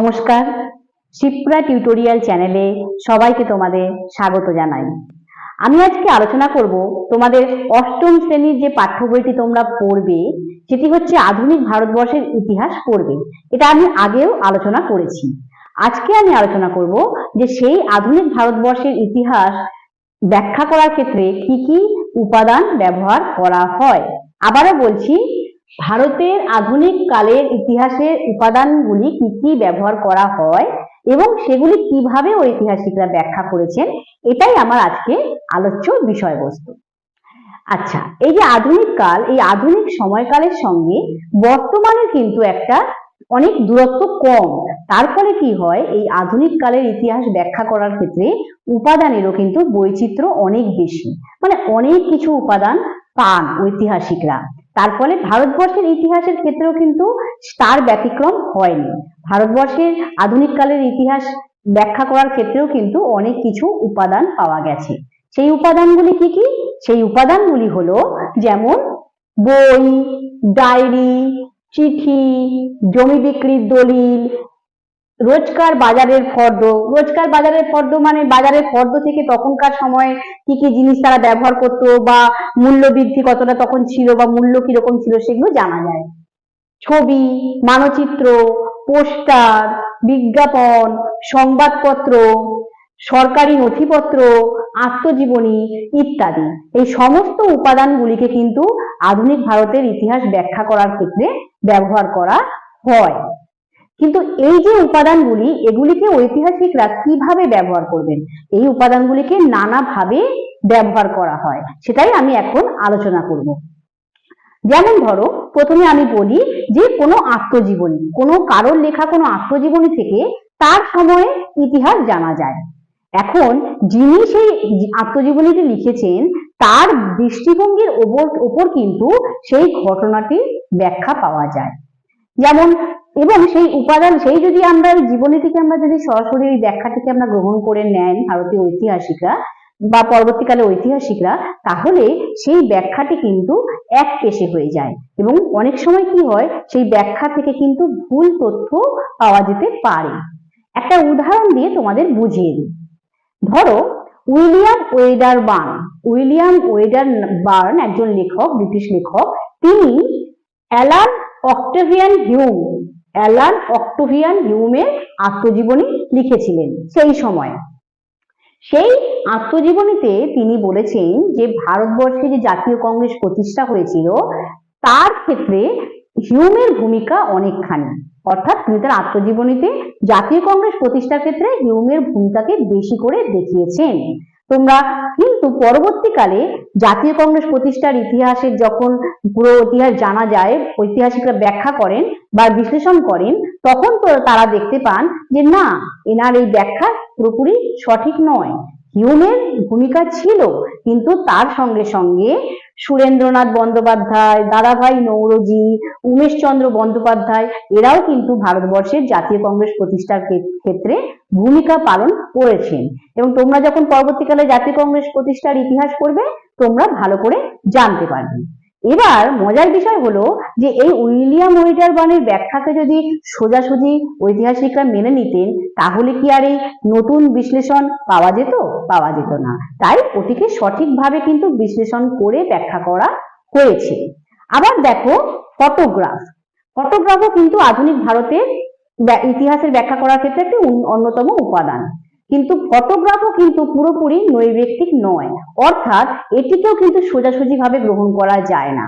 নমস্কার। শিপ্রা টিউটোরিয়াল চ্যানেলে সবাইকে তোমাদের স্বাগত জানাই। আমি আজকে আলোচনা করব তোমাদের অষ্টম শ্রেণির যে পাঠ্য বইটি তোমরা পড়বে, সেটি হচ্ছে আধুনিক ভারতবর্ষের ইতিহাস পড়বে। এটা আমি আগেও আলোচনা করেছি। আজকে আমি আলোচনা করব যে সেই আধুনিক ভারতবর্ষের ইতিহাস ব্যাখ্যা করার ক্ষেত্রে কি কি উপাদান ব্যবহার করা হয়। আবারও বলছি ভারতের আধুনিক কালের ইতিহাসের উপাদানগুলি কি কি ব্যবহার করা হয় এবং সেগুলি কীভাবে ঐতিহাসিকরা ব্যাখ্যা করেছেন, এটাই আমার আজকে আলোচ্য বিষয়বস্তু। আচ্ছা এই যে আধুনিক কাল, এই আধুনিক সময়কালের সঙ্গে বর্তমানের কিন্তু একটা অনেক দূরত্ব কম। তার ফলে কি হয়, এই আধুনিক কালের ইতিহাস ব্যাখ্যা করার ক্ষেত্রে উপাদানেরও কিন্তু বৈচিত্র্য অনেক বেশি। মানে অনেক কিছু উপাদান পান ঐতিহাসিকরা। তার ফলে ভারতবর্ষের ইতিহাসের ক্ষেত্রেও কিন্তু তার ব্যতিক্রম হয়নি। ভারতবর্ষের আধুনিক কালের ইতিহাস ব্যাখ্যা করার ক্ষেত্রেও কিন্তু অনেক কিছু উপাদান পাওয়া গেছে। সেই উপাদানগুলি কি কি? সেই উপাদানগুলি হলো যেমন বই, ডায়েরি, চিঠি, জমি বিক্রির দলিল রোজকার বাজারের ফর্দ। রোজকার বাজারের ফর্দ মানে বাজারের ফর্দ থেকে তখনকার সময় কি কি জিনিস তারা ব্যবহার করতো বা মূল্য বৃদ্ধি কতটা তখন ছিল বা মূল্য কীরকম ছিল সেগুলো জানা যায়। ছবি, মানচিত্র, পোস্টার, বিজ্ঞাপন, সংবাদপত্র, সরকারি নথিপত্র, আত্মজীবনী ইত্যাদি। এই সমস্ত উপাদানগুলিকে কিন্তু আধুনিক ভারতের ইতিহাস ব্যাখ্যা করার ক্ষেত্রে ব্যবহার করা হয়। কিন্তু এই যে উপাদানগুলি, এগুলিকে ঐতিহাসিকরা কীভাবে ব্যবহার করবেন? এই উপাদানগুলিকে নানাভাবে ব্যবহার করা হয়, সেটাই আমি এখন আলোচনা করব। যেমন ধরো, প্রথমে আমি বলি যে কোনো আত্মজীবনী, কোনো কারোর লেখা কোনো আত্মজীবনী থেকে তার সময়ে ইতিহাস জানা যায়। এখন যিনি সেই আত্মজীবনীটি লিখেছেন, তার দৃষ্টিভঙ্গির ওপর ওপর কিন্তু সেই ঘটনাটির ব্যাখ্যা পাওয়া যায়। যেমন এবং সেই উপাদান, সেই যদি আমরা এই জীবনীটিকে আমরা যদি সরাসরি এই ব্যাখ্যাটিকে আমরা গ্রহণ করে নেন ভারতীয় ঐতিহাসিকরা বা পরবর্তীকালে ঐতিহাসিকরা, তাহলে সেই ব্যাখ্যাটি কিন্তু এক পেশে হয়ে যায়। এবং অনেক সময় কি হয়, সেই ব্যাখ্যা থেকে কিন্তু ভুল তথ্য পাওয়া যেতে পারে। একটা উদাহরণ দিয়ে তোমাদের বুঝিয়ে দিই। ধরো, William Wedderburn, William Wedderburn একজন লেখক, ব্রিটিশ লেখক, তিনি Allan Octavian Hume Allan Octavian হিউমের আত্মজীবনী লিখেছিলেন সেই সময়। সেই আত্মজীবনীতে তিনি বলেছেন যে, ভারতবর্ষে যে জাতীয় কংগ্রেস প্রতিষ্ঠা হয়েছিল, তার ক্ষেত্রে হিউমের ভূমিকা অনেকখানি। অর্থাৎ তিনি তার আত্মজীবনীতে জাতীয় কংগ্রেস প্রতিষ্ঠার ক্ষেত্রে হিউমের ভূমিকাকে বেশি করে দেখিয়েছেন। তোমরা কিন্তু পরবর্তীকালে জাতীয় কংগ্রেস প্রতিষ্ঠার ইতিহাসের যখন পুরো ইতিহাস জানা যায়, ঐতিহাসিকরা ব্যাখ্যা করেন বা বিশ্লেষণ করেন, তখন তো তারা দেখতে পান যে না, এনার এই ব্যাখ্যা পুরোপুরি সঠিক নয়। হিউমের ভূমিকা ছিল, কিন্তু তার সঙ্গে সঙ্গে সুরেন্দ্রনাথ বন্দ্যোপাধ্যায়, দাদাভাই নৌরজি, উমেশচন্দ্র বন্দ্যোপাধ্যায়, এরাও কিন্তু ভারতবর্ষের জাতীয় কংগ্রেস প্রতিষ্ঠার ক্ষেত্রে ভূমিকা পালন করেছেন। এবং তোমরা যখন পরবর্তীকালে জাতীয় কংগ্রেস প্রতিষ্ঠার ইতিহাস পড়বে, তোমরা ভালো করে জানতে পারবে। এবার মজার বিষয় হলো যে এই উইলিয়াম ওয়েডারবার্নের ব্যাখ্যাকে যদি সোজাসুজি ঐতিহাসিকরা মেনে নিতেন, তাহলে কি আর এই নতুন বিশ্লেষণ পাওয়া যেত? পাওয়া যেত না। তাই ওটিকে সঠিকভাবে কিন্তু বিশ্লেষণ করে ব্যাখ্যা করা হয়েছে। আবার দেখো ফটোগ্রাফ। ফটোগ্রাফও কিন্তু আধুনিক ভারতের ইতিহাসের ব্যাখ্যা করার ক্ষেত্রে একটি অন্যতম উপাদান। কিন্তু ফটোগ্রাফও কিন্তু পুরোপুরি নৈবেক্তিক নয়। অর্থাৎ এটিকেও কিন্তু সোজাসুজি ভাবে গ্রহণ করা যায় না।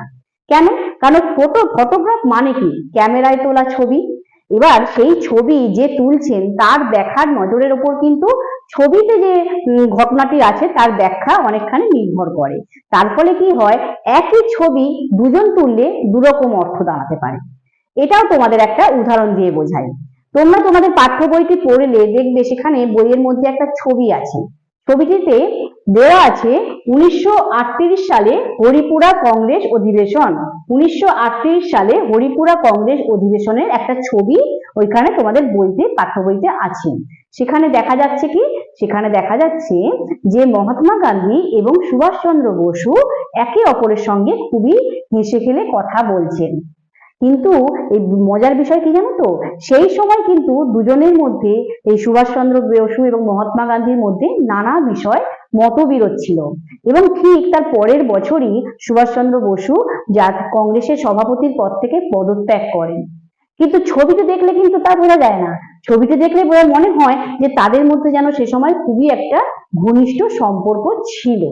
কেন? কারণ ফটো ফটোগ্রাফ মানে কি? ক্যামেরায় তোলা ছবি। এবার সেই ছবি যে তুলছেন, তার দেখার নজরের ওপর কিন্তু ছবিতে যে ঘটনাটি আছে, তার ব্যাখ্যা অনেকখানি নির্ভর করে। তার ফলে কি হয়? একই ছবি দুজন তুললে দুরকম অর্থ দাঁড়াতে পারে। এটাও তোমাদের একটা উদাহরণ দিয়ে বোঝাই। তোমরা তোমাদের পাঠ্য বইটি পড়লে দেখবে সেখানে বইয়ের মধ্যে একটা ছবি আছে। ছবিটিতে দেওয়া আছে উনিশশো সালে হরিপুরা কংগ্রেস অধিবেশন। উনিশশো সালে হরিপুরা কংগ্রেস অধিবেশনের একটা ছবি ওইখানে তোমাদের বইতে, পাঠ্য বইতে আছে। সেখানে দেখা যাচ্ছে কি? সেখানে দেখা যাচ্ছে যে মহাত্মা গান্ধী এবং সুভাষচন্দ্র বসু একে অপরের সঙ্গে খুবই হেসে খেলে কথা বলছেন। কিন্তু এই মজার বিষয় কি জানো তো? সেই সময় কিন্তু দুজনের মধ্যে, এই সুভাষচন্দ্র বসু এবং মহাত্মা গান্ধীর মধ্যে নানা বিষয় মতবিরোধ ছিল। এবং ঠিক তার পরের বছরই সুভাষচন্দ্র বসু যা কংগ্রেসের সভাপতির পদ থেকে পদত্যাগ করেন। কিন্তু ছবিতে দেখলে কিন্তু তা বোঝা যায় না। ছবিতে দেখলে বোঝা মনে হয় যে তাদের মধ্যে যেন সে সময় খুবই একটা ঘনিষ্ঠ সম্পর্ক ছিল।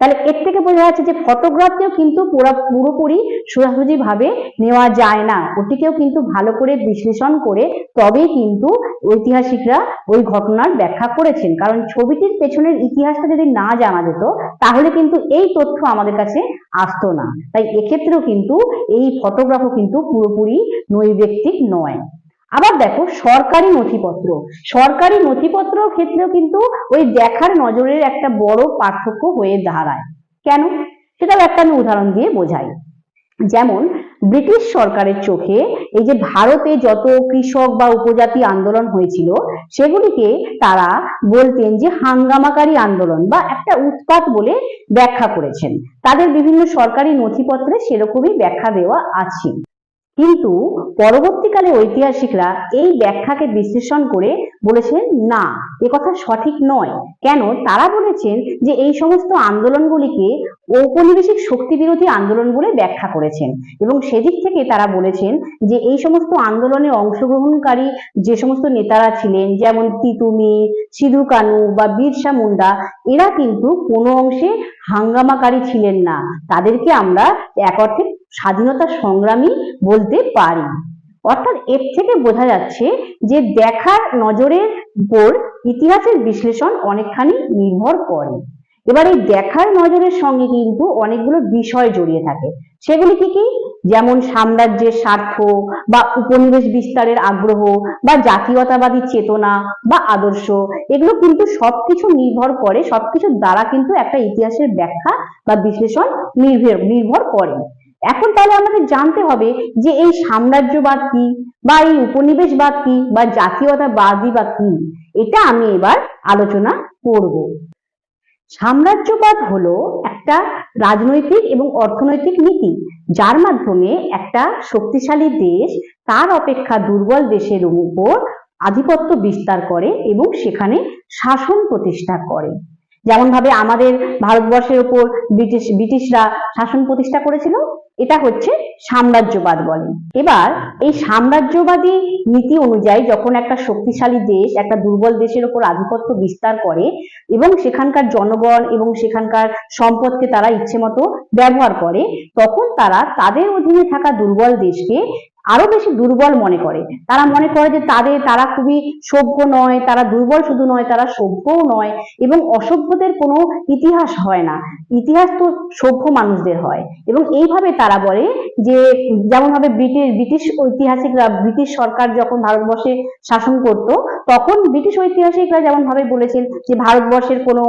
তাহলে এর থেকে বোঝা যাচ্ছে যে ফটোগ্রাফকেও কিন্তু পুরো, পুরোপুরি সোজাসুজি ভাবে নেওয়া যায় না। ওটিকেও কিন্তু ভালো করে বিশ্লেষণ করে তবেই কিন্তু ঐতিহাসিকরা ওই ঘটনার ব্যাখ্যা করেছেন। কারণ ছবিটির পেছনের ইতিহাসটা যদি না জানা যেত, তাহলে কিন্তু এই তথ্য আমাদের কাছে আসতো না। তাই এক্ষেত্রেও কিন্তু এই ফটোগ্রাফও কিন্তু পুরোপুরি নৈর্ব্যক্তিক নয়। আবার দেখো সরকারি নথিপত্র। সরকারি নথিপত্র ক্ষেত্রেও কিন্তু ওই দেখার নজরের একটা বড় পার্থক্য হয়ে দাঁড়ায়। কেন? সেটাও একটা আমি উদাহরণ দিয়ে বোঝাই। যেমন, ব্রিটিশ সরকারের চোখে এই যে ভারতে যত কৃষক বা উপজাতি আন্দোলন হয়েছিল, সেগুলিকে তারা বলতেন যে হাঙ্গামাকারী আন্দোলন বা একটা উৎপাত বলে ব্যাখ্যা করেছেন। তাদের বিভিন্ন সরকারি নথিপত্রে সেরকমই ব্যাখ্যা দেওয়া আছে। কিন্তু পরবর্তীকালে ঐতিহাসিকরা এই ব্যাখ্যাকে বিশ্লেষণ করে বলেছেন, না কথা সঠিক নয়। কেন? তারা বলেছেন যে এই সমস্ত আন্দোলনগুলিকে ঔপনিবেশিক শক্তি বিরোধী আন্দোলন বলে ব্যাখ্যা করেছেন এবং সেদিক থেকে তারা বলেছেন যে এই সমস্ত আন্দোলনে অংশগ্রহণকারী যে সমস্ত নেতারা ছিলেন, যেমন তিতুমি, সিধু কানু বা বিরসা মুন্ডা, এরা কিন্তু কোনো অংশে হাঙ্গামাকারী ছিলেন না। তাদেরকে আমরা এক অর্থে স্বাধীনতা সংগ্রামী বলতে পারি। অর্থাৎ এর থেকে বোঝা যাচ্ছে যে দেখার নজরের উপর ইতিহাসের বিশ্লেষণ অনেকখানি নির্ভর করে। এবার এই দেখার নজরের সঙ্গে কিন্তু অনেকগুলো বিষয় জড়িয়ে থাকে। সেগুলি কি কি? যেমন সাম্রাজ্যের স্বার্থ বা উপনিবেশ বিস্তারের আগ্রহ বা জাতীয়তাবাদী চেতনা বা আদর্শ। এগুলো কিন্তু সবকিছু নির্ভর করে, সবকিছুর দ্বারা কিন্তু একটা ইতিহাসের ব্যাখ্যা বা বিশ্লেষণ নির্ভর নির্ভর করে। এখন তাহলে আমাদের জানতে হবে যে এই সাম্রাজ্যবাদ কি বা এই উপনিবেশবাদ কি বা জাতীয়তাবাদী বা কি? এটা আমি এবার আলোচনা করব। সাম্রাজ্যবাদ হলো একটা রাজনৈতিক এবং অর্থনৈতিক নীতি, যার মাধ্যমে একটা শক্তিশালী দেশ তার অপেক্ষা দুর্বল দেশের উপর আধিপত্য বিস্তার করে এবং সেখানে শাসন প্রতিষ্ঠা করে। যেমন ভাবে আমাদের ভারতবর্ষের উপর ব্রিটিশ, ব্রিটিশরা শাসন প্রতিষ্ঠা করেছিল, এটা হচ্ছে সাম্রাজ্যবাদ বলে। এবার এই সাম্রাজ্যবাদী নীতি অনুযায়ী যখন একটা শক্তিশালী দেশ, একটা দুর্বল দেশের উপর আধিপত্য বিস্তার করে এবং সেখানকার জনগণ এবং সেখানকার সম্পদকে তারা ইচ্ছে মতো ব্যবহার করে, তখন তারা তাদের অধীনে থাকা দুর্বল দেশকে আরও বেশি দুর্বল মনে করে। তারা মনে করে যে তাদের, তারা খুবই সভ্য নয়, তারা দুর্বল শুধু নয়, তারা সভ্যও নয় এবং অসভ্যদের কোনো ইতিহাস হয় না। ইতিহাস তো সভ্য মানুষদের হয়। এবং এইভাবে তারা বলে যে যেমন ভাবে ব্রিটিশ ব্রিটিশ ঐতিহাসিকরা, ব্রিটিশ সরকার যখন ভারতবর্ষে শাসন করত, তখন ব্রিটিশ ঐতিহাসিকরা যেমন ভাবে বলেছেন যে ভারতবর্ষের কোনো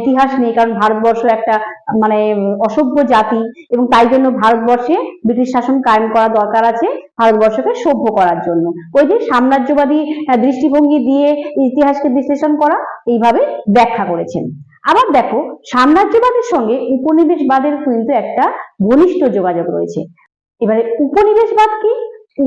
ইতিহাস নেই, কারণ ভারতবর্ষ একটা মানে অসভ্য জাতি এবং তাই জন্য ভারতবর্ষে ব্রিটিশ শাসন কায়েম করা দরকার আছে। ভারতবর্ষকে সভ্য করার জন্য। ওই যে সাম্রাজ্যবাদী দৃষ্টিভঙ্গি দিয়ে ইতিহাসকে বিশ্লেষণ করা, এইভাবে ব্যাখ্যা করেছেন। আবার দেখো, সাম্রাজ্যবাদের সঙ্গে উপনিবেশবাদের কিন্তু একটা ঘনিষ্ঠ যোগাযোগ রয়েছে। এবারে উপনিবেশবাদ কি?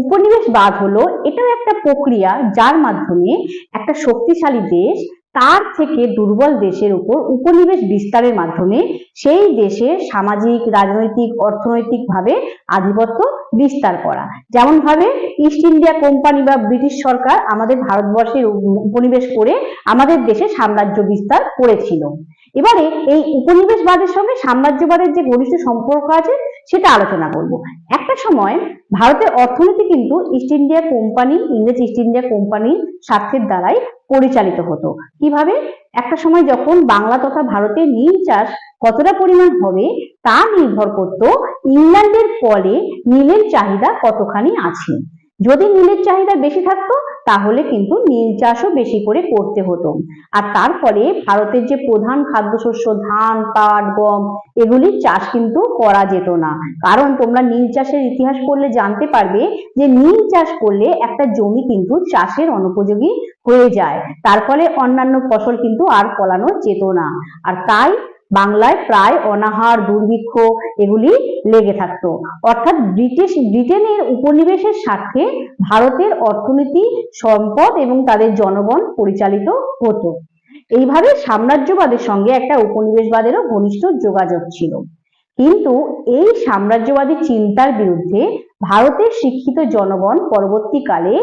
উপনিবেশবাদ হলো এটাও একটা প্রক্রিয়া যার মাধ্যমে একটা শক্তিশালী দেশ তার থেকে দুর্বল দেশের উপর উপনিবেশ বিস্তারের মাধ্যমে সেই দেশে সামাজিক, রাজনৈতিক, অর্থনৈতিকভাবে আধিপত্য বিস্তার করা। যেমন ভাবে ইস্ট ইন্ডিয়া কোম্পানি বা ব্রিটিশ সরকার আমাদের ভারতবর্ষের উপনিবেশ করে আমাদের দেশে সাম্রাজ্য বিস্তার করেছিল। এবারে এই উপনিবেশবাদের সঙ্গে সাম্রাজ্যবাদের যে ঘনিষ্ঠ সম্পর্ক আছে, সেটা আলোচনা করব। একটা সময় ভারতের অর্থনীতি কিন্তু ইস্ট ইন্ডিয়া কোম্পানি ইংরেজ ইস্ট ইন্ডিয়া কোম্পানির স্বার্থের দ্বারাই পরিচালিত হতো। কীভাবে? একটা সময় যখন বাংলা তথা ভারতে নীল চাষ কতটা পরিমাণ হবে, তা নির্ভর করত ইংল্যান্ডের ফলে নীলের চাহিদা কতখানি আছে। যদি নীলের চাহিদা বেশি থাকতো তাহলে কিন্তু নীল চাষও বেশি করে করতে হতো। আর তার ফলে ভারতের যে প্রধান খাদ্যশস্য ধান, পাট, গম এগুলির চাষ কিন্তু করা যেত না। কারণ তোমরা নীল চাষের ইতিহাস পড়লে জানতে পারবে যে নীল চাষ করলে একটা জমি কিন্তু চাষের অনুপযোগী হয়ে যায়। তার ফলে অন্যান্য ফসল কিন্তু আর ফলানো যেত না। আর তাই বাংলায় প্রায় অনাহার, দুর্ভিক্ষ এগুলি লেগে থাকত। অর্থাৎ ব্রিটিশ, ব্রিটেনের উপনিবেশের স্বার্থে ভারতের অর্থনীতি, সম্পদ এবং তাদের জনগণ পরিচালিত হতো। এইভাবে সাম্রাজ্যবাদের সঙ্গে একটা উপনিবেশবাদেরও ঘনিষ্ঠ যোগাযোগ ছিল। কিন্তু এই সাম্রাজ্যবাদী চিন্তার বিরুদ্ধে ভারতের শিক্ষিত জনগণ পরবর্তীকালে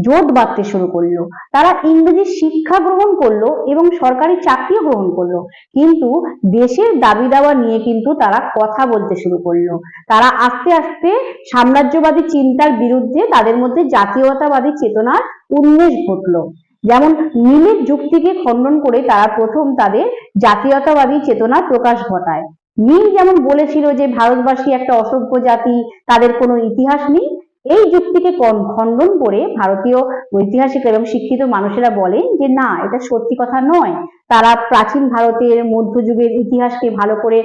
জোট বাঁধতে শুরু করল। তারা ইংরেজি শিক্ষা গ্রহণ করল এবং সরকারি চাকরিও গ্রহণ করল। কিন্তু দেশের দাবি দাওয়া নিয়ে কিন্তু তারা কথা বলতে শুরু করল। তারা আস্তে আস্তে সাম্রাজ্যবাদী চিন্তার বিরুদ্ধে তাদের মধ্যে জাতীয়তাবাদী চেতনার উন্মেষ ঘটলো। যেমন মিলের যুক্তিকে খণ্ডন করে তারা প্রথম তাদের জাতীয়তাবাদী চেতনার প্রকাশ ঘটায়। মিল যেমন বলেছিল যে ভারতবাসী একটা অসভ্য জাতি, তাদের কোনো ইতিহাস নেই। এই যুক্তিকে খণ্ডন করে ভারতীয় ঐতিহাসিক এবং শিক্ষিত মানুষেরা বলেন যে না, এটা সত্যি কথা নয়। তারা প্রাচীন ভারতের মধ্যযুগের ইতিহাসকে ভালো করে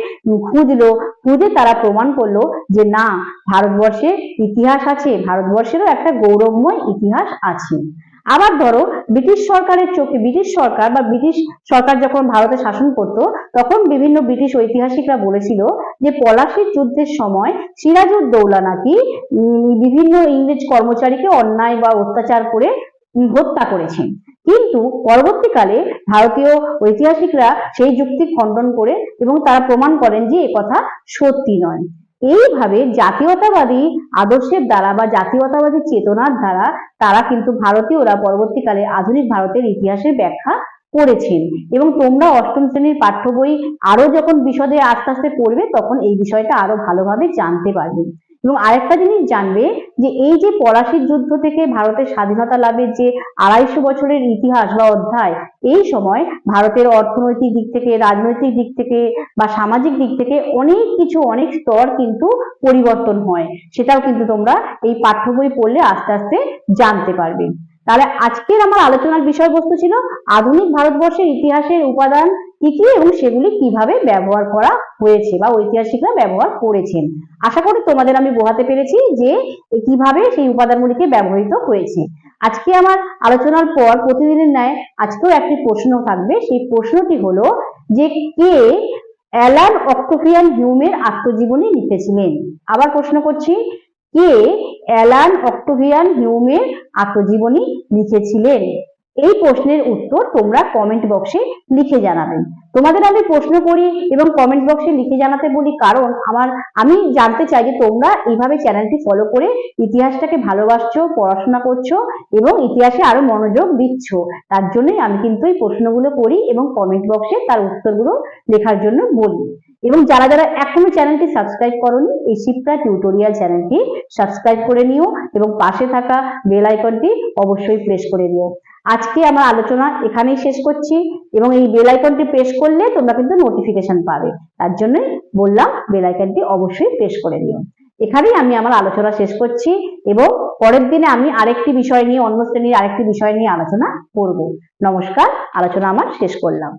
খুঁজলো, খুঁজে তারা প্রমাণ করল যে না, ভারতবর্ষের ইতিহাস আছে, ভারতবর্ষেরও একটা গৌরবময় ইতিহাস আছে। আবার ধরো, ব্রিটিশ সরকারের চোখে, ব্রিটিশ সরকার বা ব্রিটিশ সরকার যখন ভারতে শাসন করত, তখন বিভিন্ন ব্রিটিশ ঐতিহাসিকরা বলেছিল যে পলাশির যুদ্ধের সময় সিরাজউদ্দৌলা নাকি বিভিন্ন ইংরেজ কর্মচারীকে অন্যায় বা অত্যাচার করে হত্যা করেছেন। কিন্তু পরবর্তীকালে ভারতীয় ঐতিহাসিকরা সেই যুক্তি খণ্ডন করে এবং তারা প্রমাণ করেন যে কথা সত্যি নয়। এইভাবে জাতীয়তাবাদী আদর্শের দ্বারা বা জাতীয়তাবাদী চেতনার দ্বারা তারা কিন্তু ভারতীয়রা পরবর্তীকালে আধুনিক ভারতের ইতিহাসের ব্যাখ্যা করেছেন। এবং তোমরা অষ্টম শ্রেণির পাঠ্য বই আরও যখন বিশদে আস্তে আস্তে পড়বে তখন এই বিষয়টা আরও ভালোভাবে জানতে পারবে। এবং আরেকটা জিনিস জানবে যে এই যে পলাশির যুদ্ধ থেকে ভারতের স্বাধীনতা লাভের যে আড়াইশো বছরের ইতিহাস বা অধ্যায়, এই সময় ভারতের অর্থনৈতিক দিক থেকে, রাজনৈতিক দিক থেকে বা সামাজিক দিক থেকে অনেক কিছু, অনেক স্তর কিন্তু পরিবর্তন হয়। সেটাও কিন্তু তোমরা এই পাঠ্য বই পড়লে আস্তে আস্তে জানতে পারবে। তাহলে আজকের আমার আলোচনার বিষয়বস্তু ছিল আধুনিক ভারতবর্ষের ইতিহাসের উপাদান কি কি এবং সেগুলি কীভাবে ব্যবহার করা হয়েছে বা ঐতিহাসিকরা ব্যবহার করেছেন। আশা করি তোমাদের আমি বোঝাতে পেরেছি যে কীভাবে সেই উপাদানগুলিকে ব্যবহৃত হয়েছে। আজকে আমার আলোচনার পর প্রতিদিনের ন্যায় আজকেও একটি প্রশ্ন থাকবে। সেই প্রশ্নটি হলো যে কে অ্যালান অক্টোভিয়ান হিউমের আত্মজীবনী লিখেছিলেন? আবার প্রশ্ন করছি কে অ্যালান অক্টোভিয়ান হিউমের আত্মজীবনী লিখেছিলেন? এই প্রশ্নের উত্তর তোমরা কমেন্ট বক্সে লিখে জানাবেন তোমাদের আমি প্রশ্ন করি এবং কমেন্ট বক্সে লিখে জানাতে বলি কারণ আমার, আমি জানতে চাই যে তোমরা এইভাবে চ্যানেলটি ফলো করে ইতিহাসটাকে ভালোবাসছো, পড়াশোনা করছ এবং ইতিহাসে আরও মনোযোগ দিচ্ছ। তার জন্যই আমি কিন্তু এই প্রশ্নগুলো করি এবং কমেন্ট বক্সে তার উত্তরগুলো লেখার জন্য বলি। এবং যারা যারা এখনও চ্যানেলটি সাবস্ক্রাইব করনি, এই শিপ্রা টিউটোরিয়াল চ্যানেলটি সাবস্ক্রাইব করে নিও এবং পাশে থাকা বেল আইকনটি অবশ্যই প্রেস করে নিও। আজকে আমার আলোচনা এখানেই শেষ করছি এবং এই বেল আইকনটি প্রেস করলে তোমরা কিন্তু নোটিফিকেশন পাবে। তার জন্যই বললাম বেল আইকনটি অবশ্যই প্রেস করে নিও। এখানেই আমি আমার আলোচনা শেষ করছি এবং পরের দিনে আমি আরেকটি বিষয় নিয়ে, অন্য শ্রেণির আরেকটি বিষয় নিয়ে আলোচনা করব। নমস্কার, আলোচনা আমার শেষ করলাম।